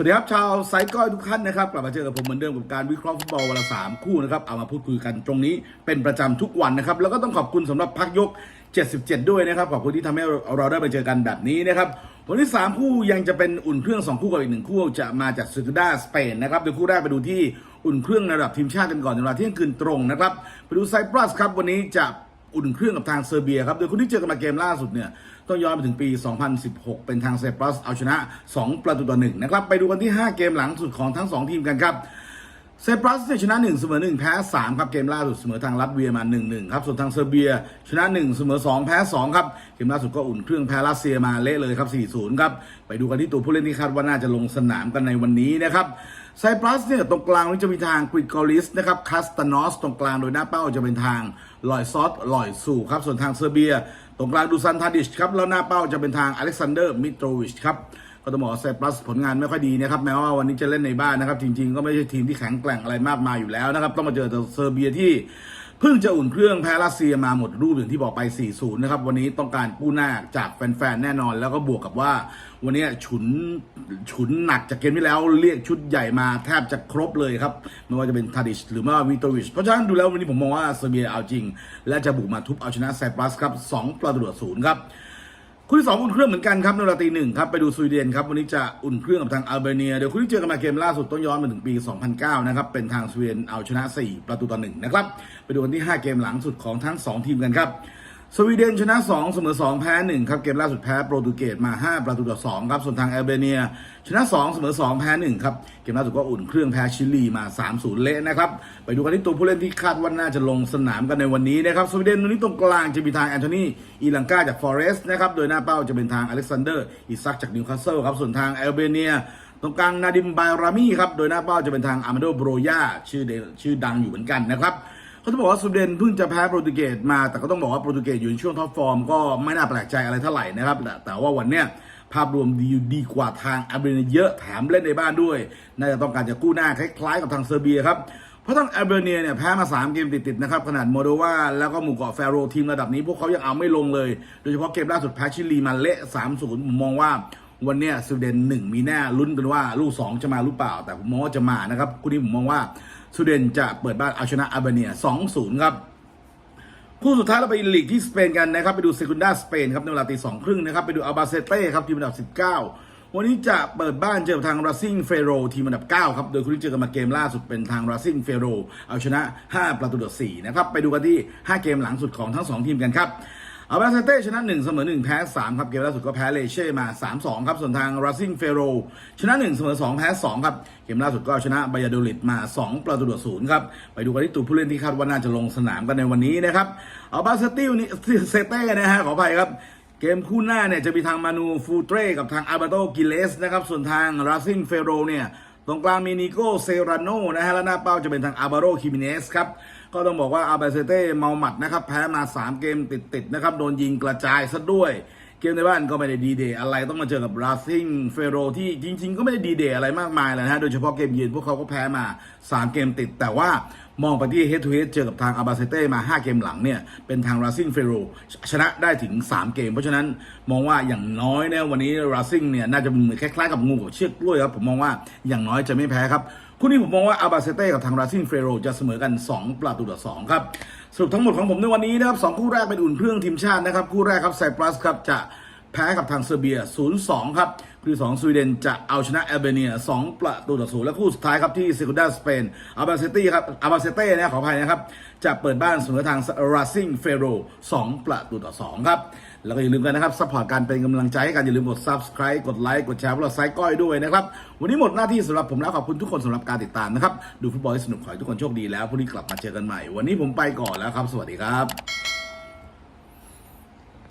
สวัสดีครับ ชาวไซก้อยทุกท่านนะครับ กลับมาเจอกับผมเหมือนเดิมกับการวิเคราะห์ฟุตบอลวันละสามคู่นะครับ เอามาพูดคุยกันตรงนี้เป็นประจำทุกวันนะครับ แล้วก็ต้องขอบคุณสำหรับพักยก 77 ด้วยนะครับ ขอบคุณที่ทำให้เราได้ไปเจอกันแบบนี้นะครับวันที่ 3 คู่ยังจะเป็นอุ่นเครื่อง 2 คู่กับอีกหนึ่งคู่จะมาจากซูดาสเปนนะครับโดยคู่แรกไปดูที่อุ่นเครื่องในระดับทีมชาติกันก่อนในเวลาเที่ยงคืนตรงนะครับไปดูไซปรัสครับวันนี้จะ อุ่นเครื่องกับทางเซอร์เบียครับ โดยคนที่เจอกันมาเกมล่าสุดเนี่ยต้องย้อนไปถึงปี 2016 เป็นทางเซปรัสเอาชนะ 2 ประตูต่อหนึ่งนะครับ ไปดูกันที่ 5 เกมหลังสุดของทั้ง 2 ทีมกันครับเซปรัสชนะ 1 เสมอ 1 แพ้ 3 ครับ เกมล่าสุดเสมอทางรัสเวียมา 1-1 ครับ ส่วนทางเซอร์เบีย ชนะ 1 เสมอ 2 แพ้ 2 ครับ เกมล่าสุดก็อุ่นเครื่องแพ้รัสเซียมาเละเลยครับ 4-0 ครับ ไปดูกันที่ตัวผู้เล่นที่คาดว่าน่าจะลงสนามกันในวันนี้นะครับ ไซปรัสเนี่ยตรงกลางนี้จะมีทางกริกอลิสนะครับคาสตานอสตรงกลางโดยหน้าเป้าจะเป็นทางลอยซอสลอยสู่ครับส่วนทางเซอร์เบีย ตรงกลางดูซันทาดิชครับแล้วหน้าเป้าจะเป็นทางอเล็กซานเดอร์มิโตรวิชครับก็ต้องบอกไซปรัสผลงานไม่ค่อยดีนะครับแม้ว่าวันนี้จะเล่นในบ้านนะครับจริง ๆ ก็ไม่ใช่ทีมที่แข็งแกร่งอะไรมากมายอยู่แล้วนะครับต้องมาเจอเซอร์เบียที่ เพิ่งจะอุ่นเครื่องแพ้รัสเซียมาหมดรูปอย่างที่บอกไป 4-0 นะครับ วันนี้ต้องการกู้หน้าจากแฟนๆ แน่นอน แล้วก็บวกกับว่า วันนี้ฉุนฉุนหนักจากเกมที่แล้วเรียกชุดใหญ่มาแทบจะครบเลยครับ ไม่ว่าจะเป็นทาดิชหรือว่าวิโตวิช เพราะฉะนั้นดูแล้ววันนี้ผมมองว่าเซอร์เบียเอาจริง และจะบุกมาทุบเอาชนะไซปรัสครับ 2 ประตูต่อศูนย์ครับ คู่ที่สองอุ่นเครื่องเหมือนกันครับในเวลาตีหนึ่งครับไปดูสวีเดนครับวันนี้จะอุ่นเครื่องกับทางอัลเบเนียเดี๋ยวคู่ที่เจอกันมาเกมล่าสุดต้องย้อนมาถึงปี 2009 นะครับเป็นทางสวีเดนเอาชนะ 4 ประตูต่อหนึ่งนะครับไปดูกันที่ 5 เกมหลังสุดของทั้ง 2 ทีมกันครับ สวีเดนชนะ 2 เสมอ 2 แพ้ 1 ครับ เกมล่าสุดแพ้โปรตุเกสมา 5 ประตูต่อ 2 ครับ ส่วนทางแอลเบเนีย ชนะ 2 เสมอ 2 แพ้ 1 ครับ เกมล่าสุดก็อุ่นเครื่องแพ้ชิลีมา 3-0 เละนะครับ ไปดูกันที่ตัวผู้เล่นที่คาดว่าน่าจะลงสนามกันในวันนี้นะครับ สวีเดนวันนี้ตรงกลางจะมีทางแอนโทนีอีลังกาจากฟอเรสต์นะครับ โดยหน้าเป้าจะเป็นทางอเล็กซานเดอร์อิซักจากนิวคาสเซิลครับ ส่วนทางแอลเบเนียตรงกลางนาดิมบารามีครับ โดยหน้าเป้าจะเป็นทางอามาโดโบรยาชื่อชื่อดังอยู่เหมือนกันนะครับ เขาจะบอกว่าสวีเดนเพิ่งจะแพ้โปรตุเกสมา แต่ก็ต้องบอกว่าโปรตุเกสอยู่ในช่วงท็อปฟอร์มก็ไม่น่าแปลกใจอะไรเท่าไหร่นะครับ แต่ว่าวันเนี้ยภาพรวมดีดีกว่าทางอาร์เบเนียเยอะแถมเล่นในบ้านด้วย น่าจะต้องการจะกู้หน้าคล้ายๆกับทางเซอร์เบียครับเพราะทางแอลเบเนียเนี่ยแพ้มา 3 เกมติดๆนะครับขนาดโมโดวาแล้วก็หมู่เกาะแฟโรทีมระดับนี้ พวกเขายังเอาไม่ลงเลย โดยเฉพาะเกมล่าสุดแพ้ชิลีมาเละ 3-0 ผมมองว่า วันเนี้ยสวีเดนหนึ่งมีแน่ลุ้นกันว่าลูก2จะมาหรือเปล่า แต่ผมมองว่าจะมานะครับคู่นี้ผมมองว่าสวีเดนจะเปิดบ้านเอาชนะอาร์เบเนีย2-0ครับคู่สุดท้ายเราไปลีกที่สเปนกันนะครับ ไปดูเซกุนดาสเปนครับในเวลาตีสองครึ่งนะครับ ไปดูอัลบาเซเต้ครับทีมอันดับ19วันนี้จะเปิดบ้านเจอกับทางราซิงเฟโรทีมอันดับ 9 ครับ โดยคู่ที่เจอกันมาเกมล่าสุดเป็นทางราซิงเฟโรเอาชนะ 5 ประตูต่อ4นะครับ ไปดูกันที่ 5 เกมหลังสุดของทั้ง 2 ทีมกันครับ อัลบาเซเต้ชนะ1เสมอ1แพ้3ครับเกมล่าสุดก็แพ้เลเช่มา 3-2 ครับส่วนทางราซิงเฟโรชนะ1เสมอ2แพ้2ครับเกมล่าสุดก็ชนะบายาโดลิดมา 2 ประตูต่อศูนย์ครับไปดูกันที่ตัวผู้เล่นที่คาดว่าน่าจะลงสนามกันในวันนี้นะครับอัลบาเซเต้นี่เซเต้นะฮะขออภัยครับเกมคู่หน้าเนี่ยจะมีทางมานูฟูเตรกับทางอาร์บาโตกิเลสนะครับส่วนทางราซิงเฟโรเนี่ย ตรงกลางมีนิโก้เซราโนนะฮะและหน้าเป้าจะเป็นทางอาบาโรคิมิเนสครับก็ต้องบอกว่าอาบเซเต้เมาหมัดนะครับแพ้มา 3 เกมติดๆนะครับโดนยิงกระจายซะด้วย เกมในบ้านก็ไม่ได้ดีเดย์อะไรต้องมาเจอกับราซิงเฟโรที่จริง ๆ ก็ไม่ได้ดีเดย์อะไรมากมายเลยนะฮะโดยเฉพาะเกมเยือนพวกเขาก็แพ้มา 3 เกมติด แต่ว่ามองไปที่ head to h e a เจอกับทางอาบาเซเต้มา 5 เกมหลังเนี่ย เป็นทางราซิงเฟโรชนะได้ถึง 3 เกม เพราะฉะนั้นมองว่าอย่างน้อยเนี่ยวันนี้ราซิงเนี่ยน่าจะเป็นเหมือนคล้ายๆกับงูกับเชือกกล้วยครับผมมองว่าอย่างน้อยจะไม่แพ้ครับ คู่นี้ผมมองว่าอาบาเซเต้กับทางราซิงเฟโรจะเสมอกัน 2 ประตูต่อ2ครับสรุปทั้งหมดของผมในวันนี้นะครับสองคู่แรกเป็นอุ่นเครื่องทีมชาตินะครับคู่แรกครับไซปรัสครับจะ แพ้กับทางเซอร์เบีย 0-2 ครับคู่ที่สองสวีเดนจะเอาชนะแอลเบเนีย 2 ประตูต่อศูนย์และคู่สุดท้ายครับที่เซกุนดาสเปนอาบาเซตี้ครับอาบาเซเต้นะขออภัยนะครับ จะเปิดบ้านเสมอทางราซิงเฟโร2 ประตูต่อ 2 ครับ แล้วก็อย่าลืมกันนะครับซัพพอร์ตการเป็นกำลังใจให้กันอย่าลืมกด subscribe กดไลค์กดแชร์พวกเราไซก้อยด้วยนะครับ วันนี้หมดหน้าที่สำหรับผมแล้วขอบคุณทุกคนสำหรับการติดตามนะครับดูฟุตบอลให้สนุกขอให้ทุกคนโชคดีแล้วพรุ่งนี้กลับมาเจอกันใหม่ วันนี้ผมไปก่อนแล้วครับ สวัสดีครับ